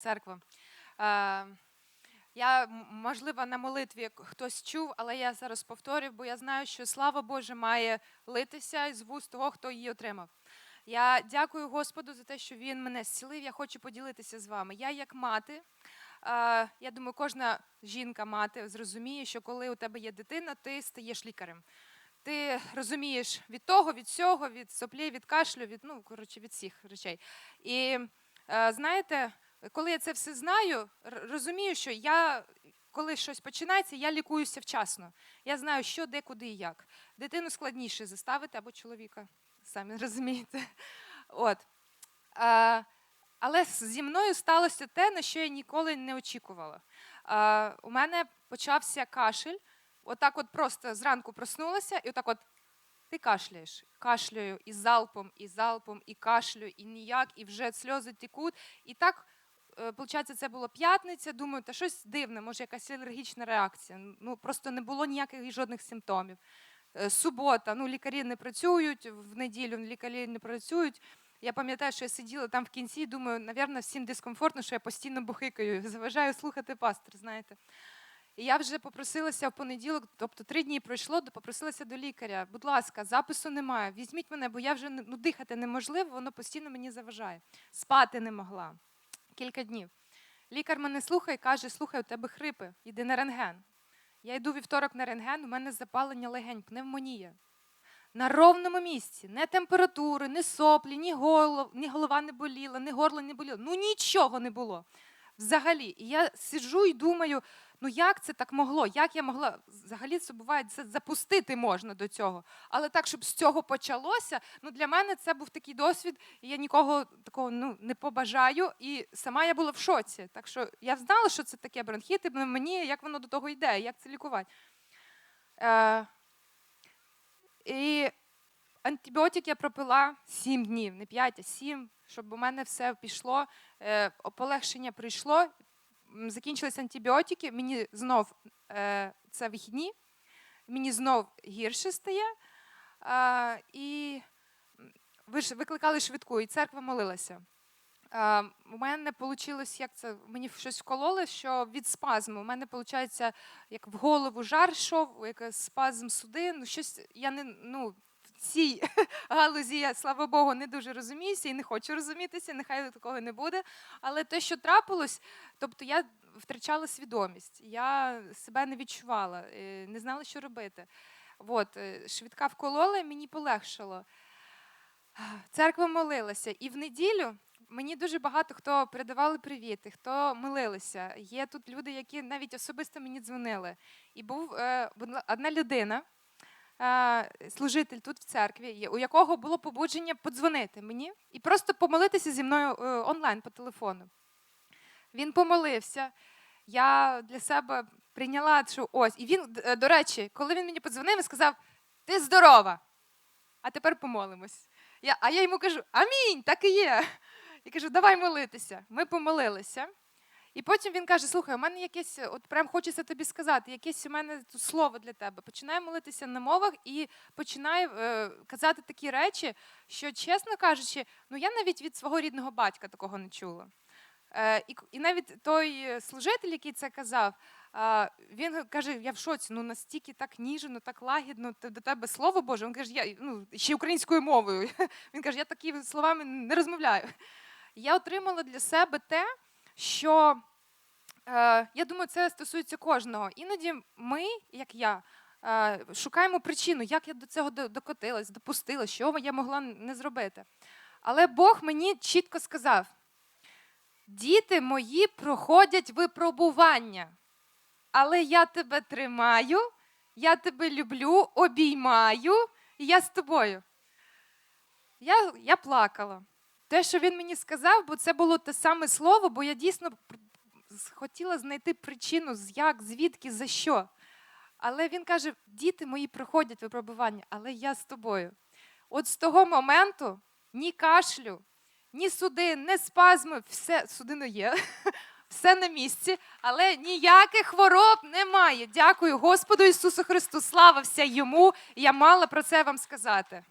церква. Е, Я, можливо, на молитві хтось чув, але я зараз повторюю, бо я знаю, що слава Божа має литися із вуст того, хто її отримав. Я дякую Господу за те, що Він мене зцілив. Я хочу поділитися з вами. Я як мати. е, Я думаю, кожна жінка мати зрозуміє, що коли у тебе є дитина, ти стаєш лікарем. Ти розумієш від того, від цього, від соплі, від кашлю, від ну коротше від всіх речей. І е, знаєте, коли я це все знаю, розумію, що я, коли щось починається, я лікуюся вчасно. Я знаю, що, де, куди і як. Дитину складніше заставити або чоловіка, самі розумієте. От. Е, але зі мною сталося те, на що я ніколи не очікувала. Е, у мене почався кашель. Отак, от просто зранку проснулася, і отак от ти кашляєш. Кашляю і залпом, і залпом, і кашлю, і ніяк, і вже сльози текуть. І так, виходить, це була п'ятниця. Думаю, та щось дивне, може, якась алергічна реакція. Ну просто не було ніяких жодних симптомів. Е, Субота, ну лікарі не працюють, в неділю лікарі не працюють. Я пам'ятаю, що я сиділа там в кінці, думаю, напевно, всім дискомфортно, що я постійно бухикаю, заважаю слухати пастор, знаєте. І я вже попросилася в понеділок, тобто три дні пройшло, попросилася до лікаря. Будь ласка, запису немає. Візьміть мене, бо я вже ну, дихати неможливо, воно постійно мені заважає. Спати не могла. Кілька днів. Лікар мене слухає і каже: слухай, у тебе хрипи, йди на рентген. Я йду вівторок на рентген, у мене запалення легень, пневмонія. На ровному місці, не температури, ні соплі, ні, голов, ні голова не боліла, ні горло не боліло. Ну нічого не було. Взагалі. І я сиджу і думаю, ну як це так могло? Як я могла? Взагалі це буває, це запустити можна до цього. Але так, щоб з цього почалося, ну для мене це був такий досвід, і я нікого такого ну, не побажаю. І сама я була в шоці. Так що я знала, що це таке бронхіти, мені як воно до того йде, як це лікувати. Е, і антибіотик я пропила 7 днів, не 5, а 7, щоб у мене все пішло. Е, полегшення прийшло. Закінчились антибіотики, мені знов е, це вихідні, мені знов гірше стає. І викликали швидку, і церква молилася. У мене вийшло, як це мені щось вкололи, що від спазму. У мене виходить, як в голову жар йшов, як спазм судин. Ну, щось я не ну, цій галузі, я, слава Богу, не дуже розуміюся і не хочу розумітися, нехай такого не буде. Але те, що трапилось, тобто я втрачала свідомість, я себе не відчувала, е, не знала, що робити. От, е, швидка вколола, і мені полегшало. Церква молилася. І в неділю мені дуже багато хто передавали привіти, хто молилися. Є тут люди, які навіть особисто мені дзвонили. І був е, одна людина, служитель тут в церкві, у якого було побудження подзвонити мені і просто помолитися зі мною е, онлайн по телефону. Він помолився. Я для себе прийняла, що ось. І він, е, до речі, коли він мені подзвонив, він сказав: Ти здорова! А тепер помолимось. Я, а я йому кажу: Амінь, так і є. І кажу, давай молитися. Ми помолилися. І потім він каже: Слухай, у мене якесь, от прям хочеться тобі сказати, якесь у мене слово для тебе. Починає молитися на мовах і починає е, казати такі речі, що, чесно кажучи, ну я навіть від свого рідного батька такого не чула. Е, і, і навіть той е, служитель, який це казав, е, він каже: я в шоці, ну настільки так ніжно, так лагідно до тебе слово Боже. Він каже, я ну, ще українською мовою. Він каже, я такими словами не розмовляю. Я отримала для себе те, що е, я думаю, це стосується кожного. Іноді ми, як я, е, шукаємо причину, як я до цього до- докотилась, допустила, що я могла не зробити. Але Бог мені чітко сказав: діти мої проходять випробування, але я тебе тримаю, я тебе люблю, обіймаю, і я з тобою. Я, я плакала. Те, що він мені сказав, бо це було те саме слово, бо я дійсно хотіла знайти причину, з як, звідки, за що. Але він каже: діти мої проходять випробування, але я з тобою. От з того моменту ні кашлю, ні судин, ні спазми, все судино є, все на місці, але ніяких хвороб немає. Дякую Господу Ісусу Христу. Слава вся йому. Я мала про це вам сказати.